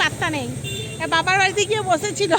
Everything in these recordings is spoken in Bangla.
পাত্তা নেই। বাবার বাড়িতে গিয়ে বসেছিল।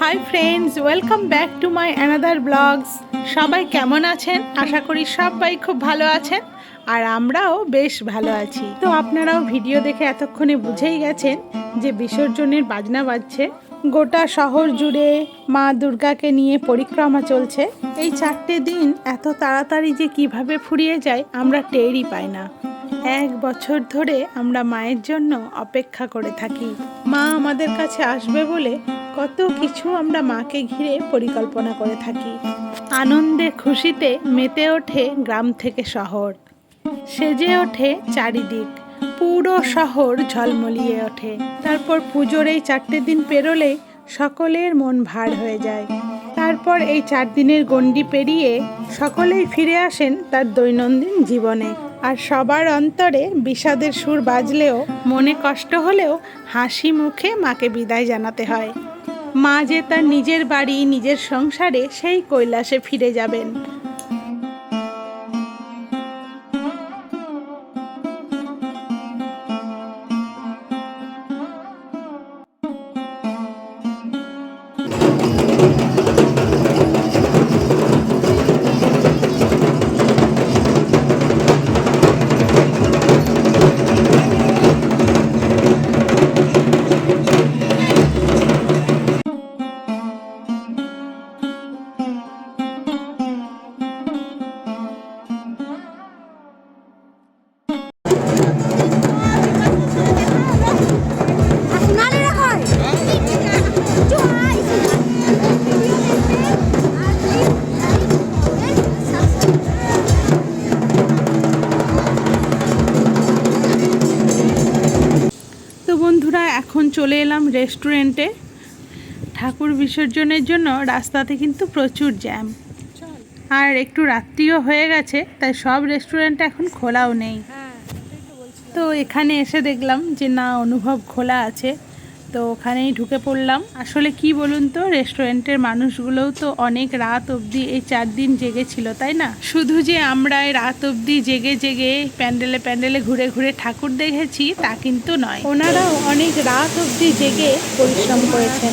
Hi friends welcome back to my another blogs সবাই কেমন আছেন? আশা করি সবাই খুব ভালো আছেন। আর আমরাও বেশ ভালো আছি। তো আপনারাও ভিডিও দেখে এতক্ষণে বুঝেই গেছেন যে বিসর্জনের বাজনা বাজছে। গোটা শহর জুড়ে মা দুর্গাকে নিয়ে পরিক্রমা চলছে। এই চারটে দিন এত তাড়াতাড়ি যে কীভাবে ফুরিয়ে যায় আমরা টেরই পাই না। এক বছর ধরে আমরা মায়ের জন্য অপেক্ষা করে থাকি। মা আমাদের কাছে আসবে বলে কত কিছু আমরা মাকে ঘিরে পরিকল্পনা করে থাকি। আনন্দে খুশিতে মেতে ওঠে গ্রাম থেকে শহর। সেজে ওঠে চারিদিক। পুরো শহর ঝলমলিয়ে ওঠে। তারপর পুজোর এই চারটে দিন পেরোলে সকলের মন ভার হয়ে যায়। তারপর এই চার দিনের গণ্ডি পেরিয়ে সকলেই ফিরে আসেন তার দৈনন্দিন জীবনে। আর সবার অন্তরে বিষাদের সুর বাজলেও, মনে কষ্ট হলেও হাসি মুখে মাকে বিদায় জানাতে হয়। মা যে তার নিজের বাড়ি, নিজের সংসারে সেই কৈলাসে ফিরে যাবেন। চলে এলাম রেস্টুরেন্টে ঠাকুর বিসর্জনের জন্য রাস্তাতে কিন্তু প্রচুর জ্যাম আর একটু রাত্রিও হয়ে গেছে তাই সব রেস্টুরেন্ট এখন খোলাও নেই। তো এখানে এসে দেখলাম যে না অনুভব খোলা আছে। তো ওখানেই ঢুকে পড়লাম। আসলে কি বলুন তো রেস্টুরেন্টের মানুষগুলোও তো অনেক রাত অবধি এই চার দিন জেগেছিল তাই না? শুধু যে আমরা রাত অবধি জেগে জেগে প্যান্ডেলে প্যান্ডেলে ঘুরে ঘুরে ঠাকুর দেখেছি, তা কিন্তু নয়। ওনারাও অনেক রাত অবধি জেগে পরিশ্রম করেছেন।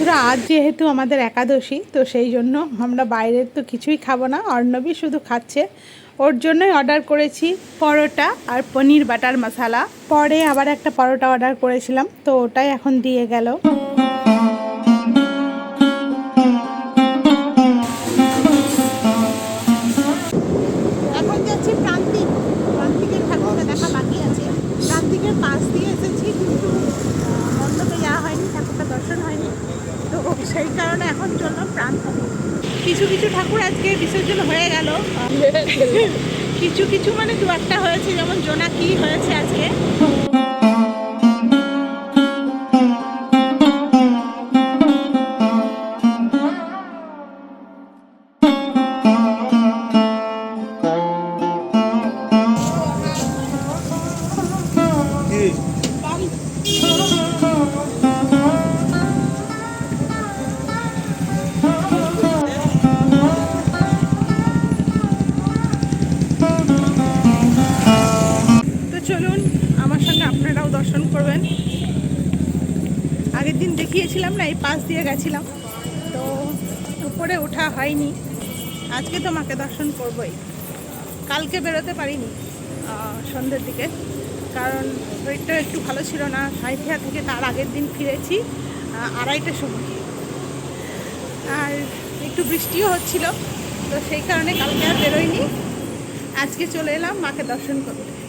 বন্ধুরা, আজ যেহেতু আমাদের একাদশী, তো সেই জন্য আমরা বাইরের তো কিছুই খাব না। অর্ণবী শুধু খাচ্ছে। ওর জন্যই অর্ডার করেছি পরোটা আর পনির বাটার মশালা। পরে আবার একটা পরোটা অর্ডার করেছিলাম, তো ওটাই এখন দিয়ে গেল। হয়ে কিছু কিছু মানে দু একটা হয়েছে যেমন জোনাকি হয়েছে আজকে। দর্শন করবেন। আগের দিন দেখিয়েছিলাম না, এই পাশ দিয়ে গেছিলাম। তো উপরে ওঠা হয়নি। আজকে তো মাকে দর্শন করবই। কালকে বেরোতে পারিনি সন্ধ্যের দিকে। কারণ শরীরটা একটু ভালো ছিল না। সাইথিয়া থেকে তার আগের দিন ফিরেছি আড়াইটার সময়। আর একটু বৃষ্টিও হচ্ছিল, তো সেই কারণে কালকে আর বেরোয়নি আজকে চলে এলাম মাকে দর্শন করতে।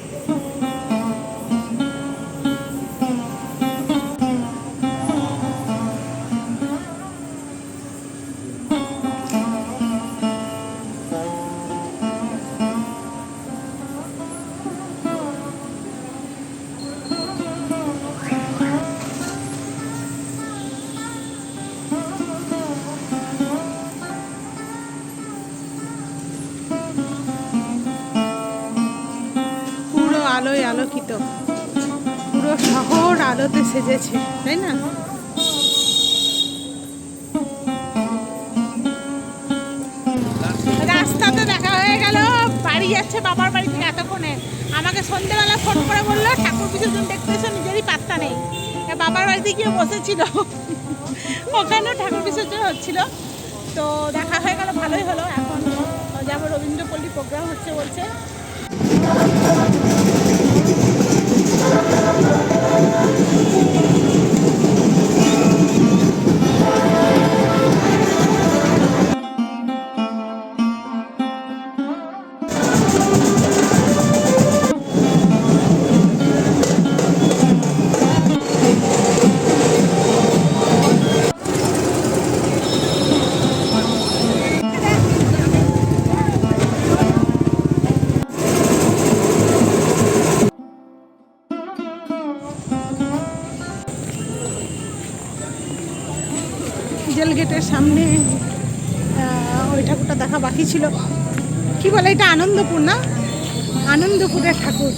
শহর আলোতে সেজেছে, তাই না? রাস্তাতে দেখা হয়ে গেল, বাড়ি যাচ্ছে বাবার বাড়ি থেকে এতক্ষণে। আমাকে সন্ধ্যেবেলা ফোন করে বলল, ঠাকুর বিসর্জন দেখতে এসে, নিজেরই পাত্তা নেই। বাবার বাড়িতে গিয়ে বসেছিল। ওখানেও ঠাকুর বিসর্জন হচ্ছিল। তো দেখা হয়ে গেল, ভালোই হলো। এখন যাব রবীন্দ্রপল্লী প্রোগ্রাম হচ্ছে বলছে। Thank you. জেল গেটের সামনে ওই ঠাকুরটা দেখা বাকি ছিল। কি বলে এটা? আনন্দপুর না? আনন্দপুরের ঠাকুর।